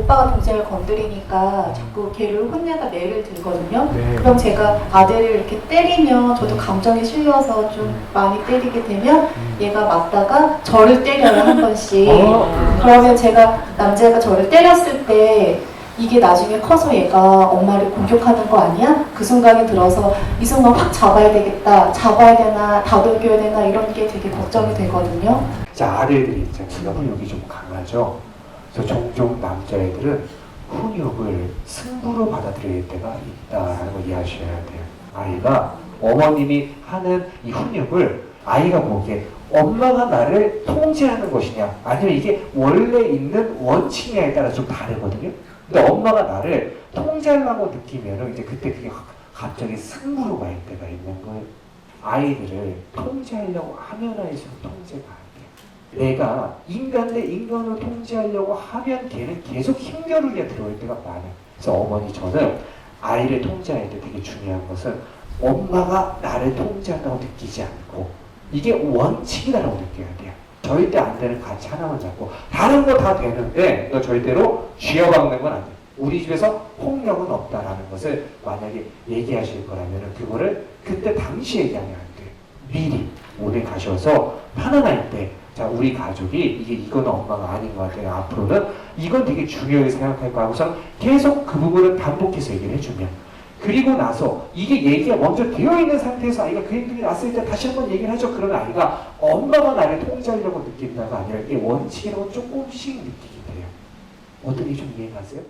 오빠가 동생을 건드리니까 자꾸 걔를 혼내다 매를 들거든요. 네. 그럼 제가 아들을 이렇게 때리면 저도 감정에 실려서 좀 많이 때리게 되면 얘가 맞다가 저를 때려요 한 번씩. 어. 그러면 제가 남자가 저를 때렸을 때 이게 나중에 커서 얘가 엄마를 공격하는 거 아니야? 그 순간에 들어서 이 순간 확 잡아야 되겠다, 잡아야 되나, 다독여야 되나 이런 게 되게 걱정이 되거든요. 자, 아래들이 있잖아요. 훈육이 좀 강하죠. 그래서 종종 남자애들은 훈육을 승부로 받아들일 때가 있다라는 걸 이해하셔야 돼요. 아이가 어머님이 하는 이 훈육을 아이가 보기에 엄마가 나를 통제하는 것이냐 아니면 이게 원래 있는 원칙이냐에 따라 좀 다르거든요. 근데 엄마가 나를 통제하려고 느끼면은 이제 그때 그게 확- 갑자기 승부로 갈 때가 있는 거예요. 아이들을 통제하려고 하면 할수록 통제가. 내가 인간 대 인간을 통제하려고 하면 걔는 계속 힘겨루기가 들어올 때가 많아요. 그래서 어머니 저는 아이를 통제할 때 되게 중요한 것은 엄마가 나를 통제한다고 느끼지 않고 이게 원칙이라고 느껴야 돼요. 절대 안 되는 가치 하나만 잡고 다른 거 다 되는데 이거 절대로 쥐어박는 건 안 돼요. 우리 집에서 폭력은 없다라는 것을 만약에 얘기하실 거라면 그거를 그때 당시 얘기하면 안 돼요. 미리 오늘 가셔서 편안할 때 자, 우리 가족이 이게 이거는 엄마가 아닌 것 같아요. 앞으로는 이건 되게 중요하게 생각할 거야. 우선 계속 그 부분을 반복해서 얘기를 해주면. 그리고 나서 이게 얘기가 먼저 되어 있는 상태에서 아이가 그 행동이 났을 때 다시 한번 얘기를 하죠. 그러면 아이가 엄마가 나를 통제하려고 느낀다가 아니라 이게 원칙이라고 조금씩 느끼게 돼요. 어떻게 좀 이해가세요?